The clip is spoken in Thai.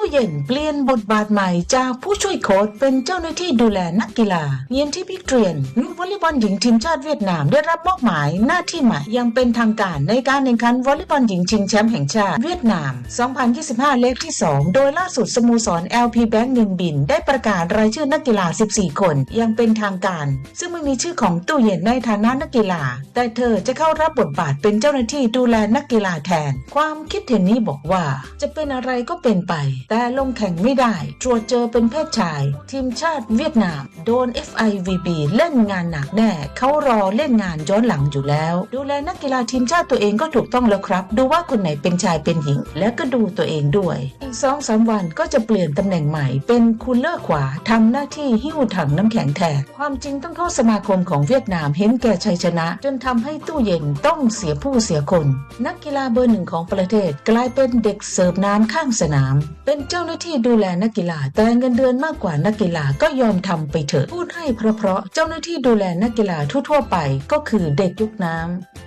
ตู้เย็นเปลี่ยนบทบาทใหม่จากผู้ช่วยโค้ชเป็นเจ้าหน้าที่ดูแลนักกีฬาเยียนที่พิกเทรียนนักวอลเลย์บอลหญิงทีมชาติเวียดนามได้รับมอบหมายหน้าที่ใหม่ยังเป็นทางการในการแข่งขันวอลเลย์บอลหญิงชิงแชมป์แห่งชาติเวียดนาม 2025 เลขที่ 2 โดยล่าสุดสโมสร LP Bank เงินบิน ได้ประกาศรายชื่อนักกีฬา 14 คนยังเป็นทางการ ซึ่งไม่มีชื่อของตู้เย็นในฐานะนักกีฬา แต่เธอจะเข้ารับบทบาทเป็นเจ้าหน้าที่ดูแลนักกีฬาแทน ความคิดเห็นนี้บอกว่าจะเป็นอะไรก็เป็นไปแต่ลงแข่งไม่ได้ตรวจเจอเป็นเพศชาย ทีมชาติเวียดนาม โดน FIVB เล่นงานหนักแน่ เขารอเล่นงานย้อนหลังอยู่แล้ว ดูแลนักกีฬาทีมชาติตัวเองก็ถูกต้องแล้วครับ ดูว่าคนไหนเป็นชายเป็นหญิง และก็ดูตัวเองด้วย อีกสองสามวันก็จะเปลี่ยนตำแหน่งใหม่ เป็นคูลเลอร์ขวาทำหน้าที่หิ้วถังน้ำแข็งแทนความจริงต้องเข้าสมาคมของเวียดนามเห็นแก่ชัยชนะ จนทำให้ตู้เย็นต้องเสียผู้เสียคน นักกีฬาเบอร์หนึ่งของประเทศกลายเป็นเด็กเสิร์ฟน้ำข้างสนาม เป็นเจ้าหน้าที่ดูแลนักกีฬา แต่เงินเดือนมากกว่านักกีฬาก็ยอมทำไปเถอะพูดให้เพราะเพราะเจ้าหน้าที่ดูแลนักกีฬาทั่วๆไปก็คือเด็กยุคน้ำ